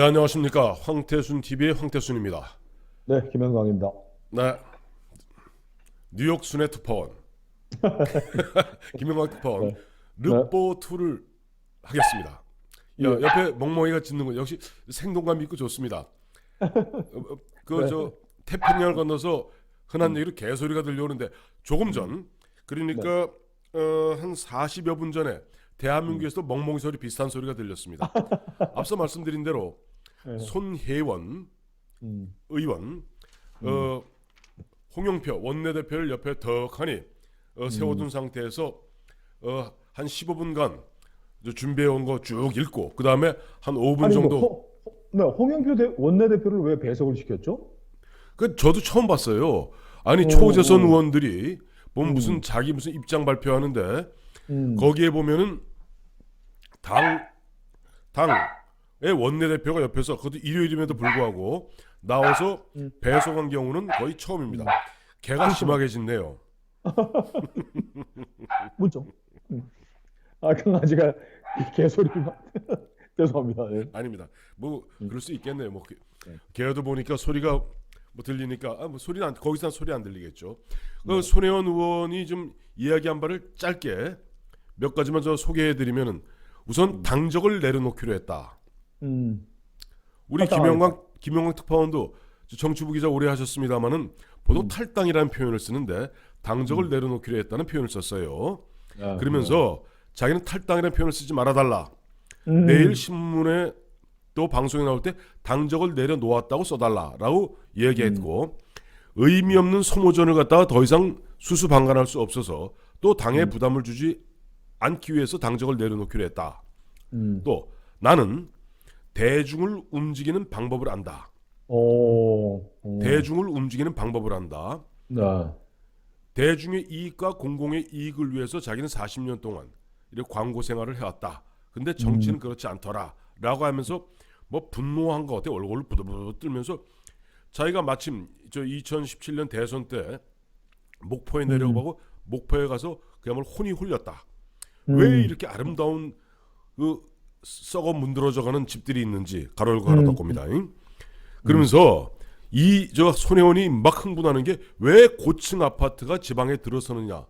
네 안녕하십니까 황태순 TV의 황태순입니다. 네, 김현광입니다. 네 뉴욕 순회 특파원 김영광 특파원 네. 르뽀 투를 하겠습니다. 야, 예. 옆에 멍멍이가 짖는 거 역시 생동감 있고 좋습니다. 그저 태평양을 건너서 흔한 얘기로 개소리가 들려오는데 조금 전 그러니까 어, 한 40여 분 전에 대한민국에서도 멍멍이 소리 비슷한 소리가 들렸습니다. 앞서 말씀드린 대로 네. 손혜원 음, 의원, 어, 홍영표 원내대표를 옆에 덕하니 어, 세워둔 상태에서 어, 한 15분간 준비해 온 거 쭉 읽고 그 다음에 한 5분 아니 정도. 뭐, 홍, 네, 홍영표 대, 원내대표를 왜 배석을 시켰죠? 그 저도 처음 봤어요. 아니 오, 초재선 오. 의원들이 뭐 음. 무슨 자기 무슨 입장 발표하는데 음, 거기에 보면은 당 당의 원내대표가 옆에서 그것도 일요일임에도 불구하고 나와서 음. 배송한 경우는 거의 처음입니다. 개가 심하게 짖네요. 뭐죠? 음. 아, 강아지가 개소리만 죄송합니다. 예. 아닙니다. 뭐 그럴 수 있겠네요. 뭐 개- 네. 개도 보니까 소리가 뭐 들리니까 아, 뭐 소리는 안, 거기서 소리 안 들리겠죠. 그 네. 손혜원 의원이 좀 이야기한 바를 짧게 몇 가지만 저 소개해드리면은 우선 당적을 내려놓기로 했다. 음, 우리 김영광 김영광 특파원도 저 정치부 기자 오래 하셨습니다마는 보통 탈당이라는 표현을 쓰는데 당적을 내려놓기로 했다는 표현을 썼어요. 아, 그러면서 자기는 탈당이라는 표현을 쓰지 말아달라. 음, 내일 신문에 또 방송에 나올 때 당적을 내려놓았다고 써달라라고 얘기했고 의미 없는 소모전을 갖다가 더 이상 수수방관할 수 없어서 또 당에 부담을 주지 않기 위해서 당적을 내려놓기로 했다. 음, 또 나는 대중을 움직이는 방법을 안다. 오, 오, 대중을 움직이는 방법을 안다. 네, 대중의 이익과 공공의 이익을 위해서 자기는 40년 동안 이렇게 광고 생활을 해왔다. 근데 정치는 그렇지 않더라라고 하면서 뭐 분노한 것 같아 얼굴을 부들부들 떨면서 자기가 마침 저 2017년 대선 때 목포에 내려가고 목포에 가서 그야말로 혼이 홀렸다. 왜 음, 이렇게 아름다운 그 썩어 문드러져가는 집들이 있는지 가로 열고 가로 음. 닫고입니다. 그러면서 이 저 손혜원이 막 흥분하는 게 왜 고층 아파트가 지방에 들어서느냐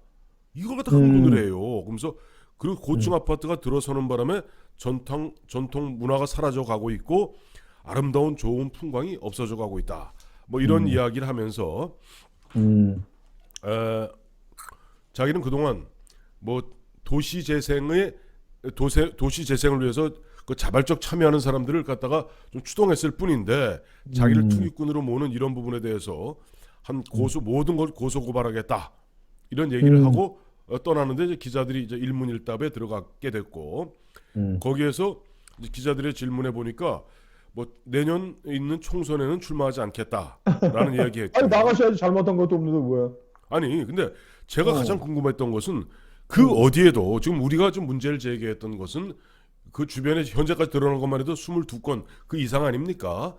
이걸 갖다 흥분을 음. 해요. 그러면서 그 고층 아파트가 들어서는 바람에 전통 전통 문화가 사라져 가고 있고 아름다운 좋은 풍광이 없어져 가고 있다. 뭐 이런 이야기를 하면서 음, 에, 자기는 그동안 뭐 도시 재생의 도세, 도시 재생을 위해서 그 자발적 참여하는 사람들을 갖다가 좀 추동했을 뿐인데 자기를 음. 투기꾼으로 모는 이런 부분에 대해서 한 고소 모든 걸 고소 고발하겠다 이런 얘기를 음. 하고 어, 떠나는데 이제 기자들이 이제 일문일답에 들어가게 됐고 음, 거기에서 기자들의 질문에 보니까 뭐 내년 있는 총선에는 출마하지 않겠다라는 이야기했죠. 아니 나가셔야지 잘못한 것도 없는데 왜? 아니 근데 제가 어. 가장 궁금했던 것은 그 어디에도 지금 우리가 좀 문제를 제기했던 것은 그 주변에 현재까지 드러난 것만 해도 22건 그 이상 아닙니까?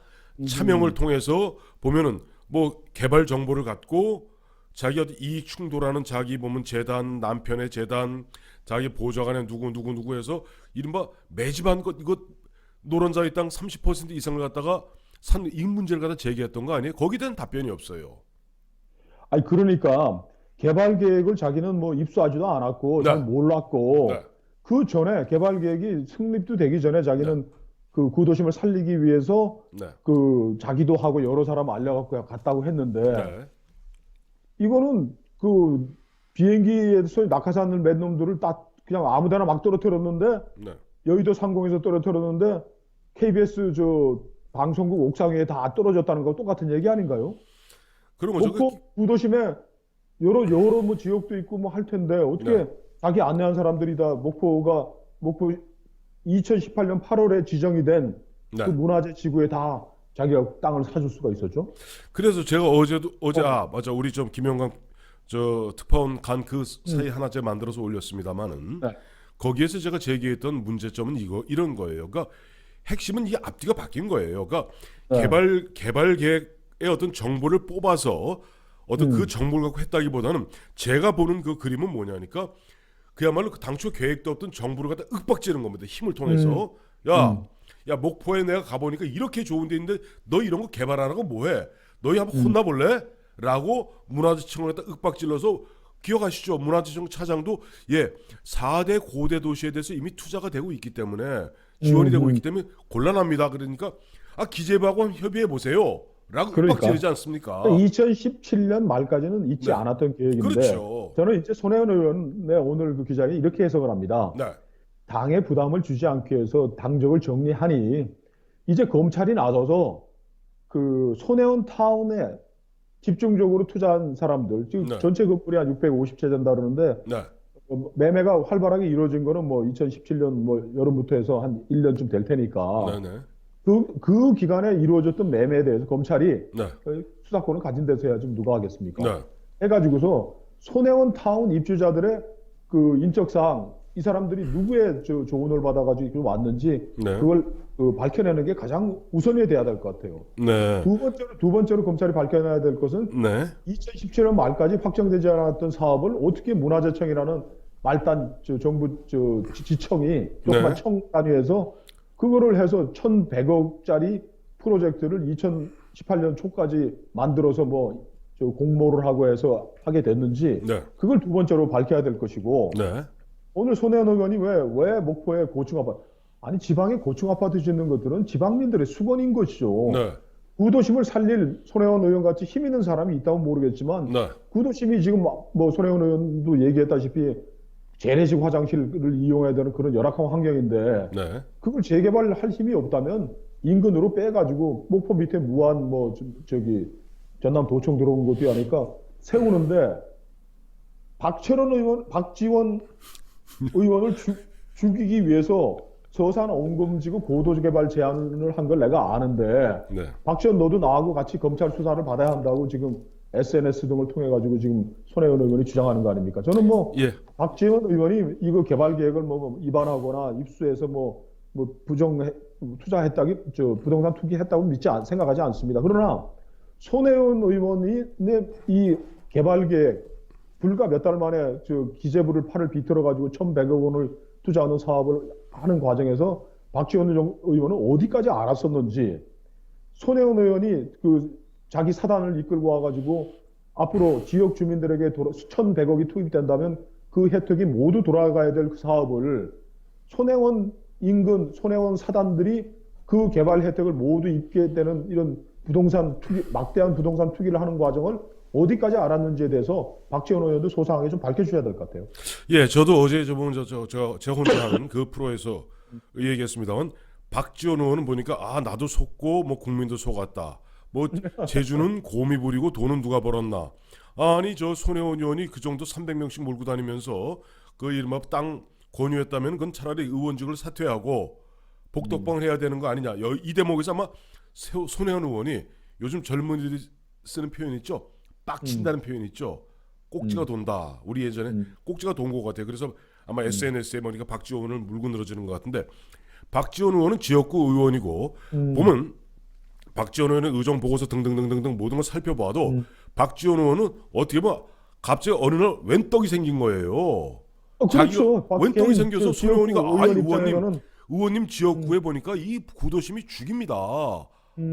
차명을 통해서 보면은 뭐 개발 정보를 갖고 자기 어디 이익 충돌하는 자기 보면 재단 남편의 재단 자기 보좌관의 누구 누구 누구 해서 이른바 매집한 것 이거 노른자의 땅 30% 이상을 갖다가 산 이 문제를 갖다 제기했던 거 아니에요? 거기에 대한 답변이 없어요. 아니 그러니까 개발 계획을 자기는 뭐 입수하지도 않았고 네. 잘 몰랐고 네. 그 전에 개발 계획이 승립도 되기 전에 자기는 그 구도심을 살리기 위해서 네. 그 자기도 하고 여러 사람 알려갖고 갔다고 했는데 네. 이거는 그 비행기에서 낙하산을 맨 놈들을 딱 그냥 아무데나 막 떨어뜨렸는데 네. 여의도 상공에서 떨어뜨렸는데 KBS 저 방송국 옥상 위에 다 떨어졌다는 거 똑같은 얘기 아닌가요? 그런 거죠. 목포 구도심에 여러 여러 뭐 지역도 있고 뭐 할 텐데 어떻게 네. 자기 안내한 사람들이 다 목포가 목포 2018년 8월에 지정이 된그 네. 문화재 지구에 다 자기가 땅을 사줄 수가 있었죠? 그래서 제가 어제도 어제 아 맞아 우리 좀 김영광 저 특파원 간 그 사이 하나 제가 만들어서 올렸습니다만은 음. 네. 거기에서 제가 제기했던 문제점은 이거 이런 거예요. 그러니까 핵심은 이 앞뒤가 바뀐 거예요. 그러니까 네. 개발 개발 계획의 어떤 정보를 뽑아서 어떤 음. 그 정보를 갖고 했다기보다는 제가 보는 그 그림은 뭐냐니까 그야말로 그 당초 계획도 없던 정보를 갖다 윽박지는 겁니다. 힘을 통해서 야 음. 야 목포에 내가 가보니까 이렇게 좋은 데 있는데 너 이런 거 개발하는 거 뭐해? 너희 한번 혼나볼래? 라고 문화재청에다 윽박질러서 기억하시죠? 문화재청 차장도 예 4대 고대 도시에 대해서 이미 투자가 되고 있기 때문에 지원이 음, 되고 음. 있기 때문에 곤란합니다. 그러니까 아 기재부하고 협의해 보세요. 라고 그러니까. 윽박지르지 않습니까? 2017년 말까지는 있지 네. 않았던 계획인데 그렇죠. 저는 이제 손혜원 의원의 오늘 그 기자회견 이렇게 해석을 합니다. 네. 당에 부담을 주지 않기 위해서 당적을 정리하니 이제 검찰이 나서서 그 손혜원 타운에 집중적으로 투자한 사람들 지금 네. 전체 건물이 한 650채 된다 그러는데 네. 어, 매매가 활발하게 이루어진 거는 뭐 2017년 뭐 여름부터 해서 한 1년쯤 될 테니까 네. 네. 그, 그 기간에 이루어졌던 매매에 대해서 검찰이 네. 어, 수사권을 가진 데서 해야지 누가 하겠습니까? 네. 해가지고서 손혜원 타운 입주자들의 그 인적사항 이 사람들이 누구의 저 조언을 받아가지고 왔는지 네. 그걸 그 밝혀내는 게 가장 우선이 돼야 될 것 같아요. 네. 두 번째로 두 번째로 검찰이 밝혀내야 될 것은 네. 2017년 말까지 확정되지 않았던 사업을 어떻게 문화재청이라는 말단 저 정부 저 지- 지청이 조그만 네. 청 단위에서 그거를 해서 1,100억짜리 프로젝트를 2018년 초까지 만들어서 뭐저 공모를 하고 해서 하게 됐는지 네. 그걸 두 번째로 밝혀야 될 것이고 네. 오늘 손혜원 의원이 왜 왜 목포에 고층 아파트 아니 지방에 고층 아파트 짓는 것들은 지방민들의 수건인 것이죠. 네. 구도심을 살릴 손혜원 의원 같이 힘 있는 사람이 있다고 모르겠지만 네. 구도심이 지금 막- 뭐 손혜원 의원도 얘기했다시피 재래식 화장실을 이용해야 되는 그런 열악한 환경인데 네. 그걸 재개발할 힘이 없다면 인근으로 빼가지고 목포 밑에 무한 뭐 저- 저기 전남 도청 들어온 것도 아니까 세우는데 박철원 의원, 박지원 의원을 죽, 죽이기 위해서 서산 옹금지구 고도개발 제안을 한 걸 내가 아는데 네. 박지원 너도 나하고 같이 검찰 수사를 받아야 한다고 지금 SNS 등을 통해 가지고 지금 손혜원 의원이 주장하는 거 아닙니까? 저는 뭐 예. 박지원 의원이 이거 개발 계획을 뭐 위반하거나 입수해서 뭐, 뭐 부정 투자했다기 저 부동산 투기했다고 믿지 않, 생각하지 않습니다. 그러나 손혜원 의원이 내이 개발 계획 불과 몇 달 만에 저 기재부를 팔을 비틀어 가지고 1,100억 원을 투자하는 사업을 하는 과정에서 박지원 의원은 어디까지 알았었는지 손혜원 의원이 그 자기 사단을 이끌고 와가지고 앞으로 지역 주민들에게 돌아, 1,100억이 투입된다면 그 혜택이 모두 돌아가야 될 그 사업을 손혜원 인근, 손혜원 사단들이 그 개발 혜택을 모두 입게 되는 이런 부동산 투기, 막대한 부동산 투기를 하는 과정을 어디까지 알았는지에 대해서 박지원 의원도 소상하게 좀 밝혀주셔야 될 것 같아요. 예, 저도 어제 저번 저저 제가 혼자 하는 그 프로에서 얘기했습니다만 박지원 의원은 보니까 아 나도 속고 뭐 국민도 속았다. 뭐 제주는 곰이 부리고 돈은 누가 벌었나? 아니 저 손혜원 의원이 그 정도 300명씩 몰고 다니면서 그 이른바 땅 권유했다면 그건 차라리 의원직을 사퇴하고 복덕방을 해야 되는 거 아니냐? 여- 이 대목에서 아마 세- 손혜원 의원이 요즘 젊은이들이 쓰는 표현 있죠? 빡친다는 표현 있죠? 꼭지가 돈다. 우리 예전에 음. 꼭지가 돈 것 같아요. 그래서 아마 SNS에 보니까 박지원 의원을 물고 늘어지는 것 같은데 박지원 의원은 지역구 의원이고 음. 보면 박지원 의원의 의정 보고서 등등등등등 모든 걸 살펴봐도 음. 박지원 의원은 어떻게 보면 갑자기 어느 날 웬떡이 생긴 거예요. 어, 그렇죠. 개인 생겨서 그 손혜원이가 지역구 아 의원 의원님 의원님 지역구에 보니까 이 구도심이 죽입니다. 음,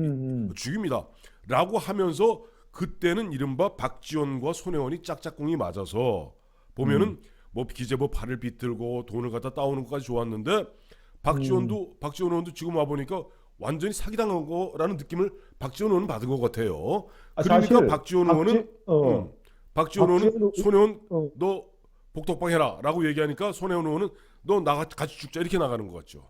음. 죽입니다. 라고 하면서 그때는 이른바 박지원과 손혜원이 짝짝꿍이 맞아서 보면은 음. 뭐 기재부 팔을 비틀고 돈을 갖다 따오는 것까지 좋았는데 박지원도 음. 박지원 의원도 지금 와 보니까 완전히 사기당한 거라는 느낌을 박지원 의원은 받은 것 같아요. 아, 그러니까 사실 박지원 의원은 박지- 어. 음, 박지원 박지원 의원은 의- 손혜원 어. 너 복덕방 해라라고 얘기하니까 손혜원 의원은 너 나 같이 죽자 이렇게 나가는 것 같죠.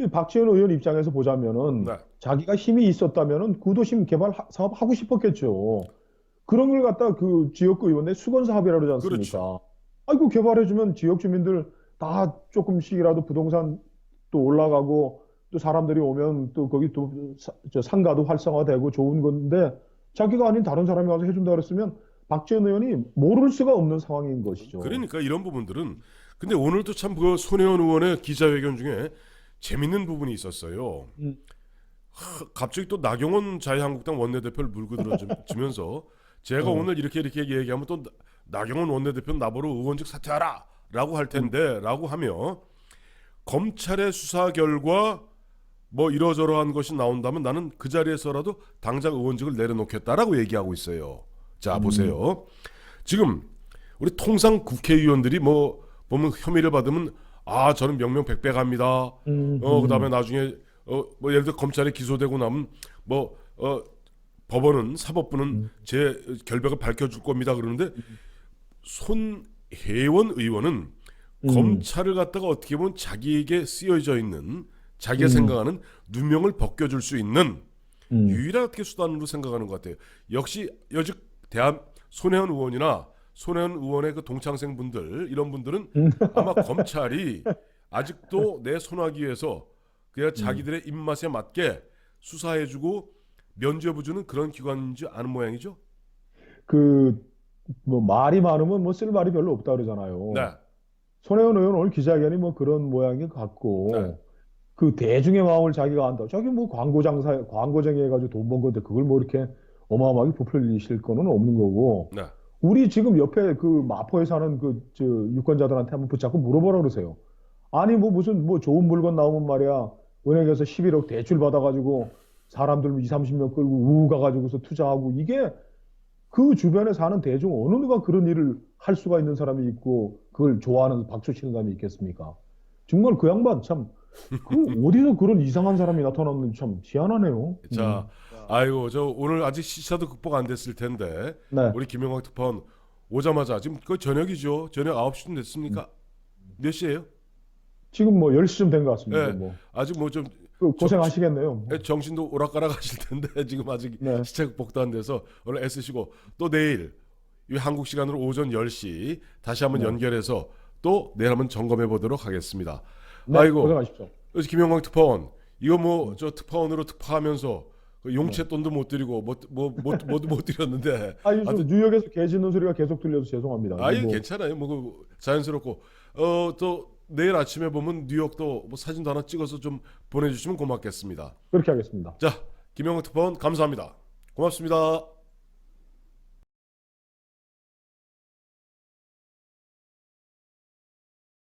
이 박지원 의원 입장에서 보자면은 네. 자기가 힘이 있었다면은 구도심 개발 하- 사업 하고 싶었겠죠. 그런 걸 갖다 그 지역구 의원의 수건 사업이라고 그러지 않습니까? 그렇죠. 아이고 개발해주면 지역 주민들 다 조금씩이라도 부동산 또 올라가고 또 사람들이 오면 또 거기 또 사- 저 상가도 활성화되고 좋은 건데 자기가 아닌 다른 사람이 와서 해준다 그랬으면 박지원 의원이 모를 수가 없는 상황인 것이죠. 그러니까 이런 부분들은 근데 오늘도 참 그 손혜원 의원의 기자회견 중에 재밌는 부분이 있었어요. 음. 하, 갑자기 또 나경원 자유한국당 원내대표를 물고 들어주면서 제가 어. 오늘 이렇게 이렇게 얘기하면 또 나- 나경원 원내대표는 나보러 의원직 사퇴하라라고 할 텐데라고 하며 검찰의 수사 결과 뭐 이러저러한 것이 나온다면 나는 그 자리에서라도 당장 의원직을 내려놓겠다라고 얘기하고 있어요. 자 보세요. 지금 우리 통상 국회의원들이 뭐 보면 혐의를 받으면 아 저는 명명백백합니다. 음, 어 그다음에 나중에 어 뭐 예를 들어 검찰에 기소되고 나면 뭐어 법원은 사법부는 제 결백을 밝혀줄 겁니다 그러는데 손혜원 의원은 음. 검찰을 갖다가 어떻게 보면 자기에게 쓰여져 있는 자기가 생각하는 누명을 벗겨줄 수 있는 음. 유일한 어떻게 수단으로 생각하는 것 같아요. 역시 여직 대한 손혜원 의원이나 손혜원 의원의 그 동창생 분들 이런 분들은 음. 아마 검찰이 아직도 내 손아귀 위해서 그냥 음. 자기들의 입맛에 맞게 수사해주고 면죄부주는 그런 기관인지 아는 모양이죠. 그, 뭐, 말이 많으면 뭐 쓸 말이 별로 없다 그러잖아요. 네, 손혜원 의원 오늘 기자회견이 뭐 그런 모양이 같고, 네. 그 대중의 마음을 자기가 안다. 저기 뭐 광고 장사, 광고쟁이 해가지고 돈 번 건데 그걸 뭐 이렇게 어마어마하게 부풀리실 거는 없는 거고, 네. 우리 지금 옆에 그 마포에 사는 그, 저, 유권자들한테 한번 붙잡고 물어보라 그러세요. 아니, 뭐 무슨 뭐 좋은 물건 나오면 말이야. 은행에서 11억 대출 받아가지고 사람들 2, 30명 끌고 우우 가가지고서 투자하고 이게 그 주변에 사는 대중 어느 누가 그런 일을 할 수가 있는 사람이 있고 그걸 좋아하는 박수 치는 사람이 있겠습니까? 정말 그 양반 참, 그 어디서 그런 이상한 사람이 나타났는지 참 희한하네요. 자, 아이고 저 오늘 아직 시차도 극복 안 됐을 텐데 음. 네. 우리 김영광 특파원 오자마자 지금 그 저녁이죠. 저녁 9시쯤 됐습니까? 몇 시예요? 지금 뭐 10시쯤 된 것 같습니다. 네. 뭐. 아직 뭐 좀 그 고생하시겠네요. 정신도 오락가락 하실 텐데 지금 아직 네. 시차 극복도 안 돼서 오늘 애쓰시고 또 내일 이 한국 시간으로 오전 10시 다시 한번 네. 연결해서 또 내일 한번 점검해 보도록 하겠습니다. 네, 아이고 고생하십시오. 그래서 김영광 특파원 이거 네. 뭐저 특파원으로 특파하면서 그 용채 돈도 못 드리고 뭐뭐못못 드렸는데 아, 요즘 뉴욕에서 개 짖는 소리가 계속 들려서 죄송합니다. 아예 뭐, 괜찮아요. 뭐 그 자연스럽고 어 또 내일 아침에 보면 뉴욕도 뭐 사진도 하나 찍어서 좀 보내주시면 고맙겠습니다. 그렇게 하겠습니다. 자 김영광 특파원 감사합니다. 고맙습니다.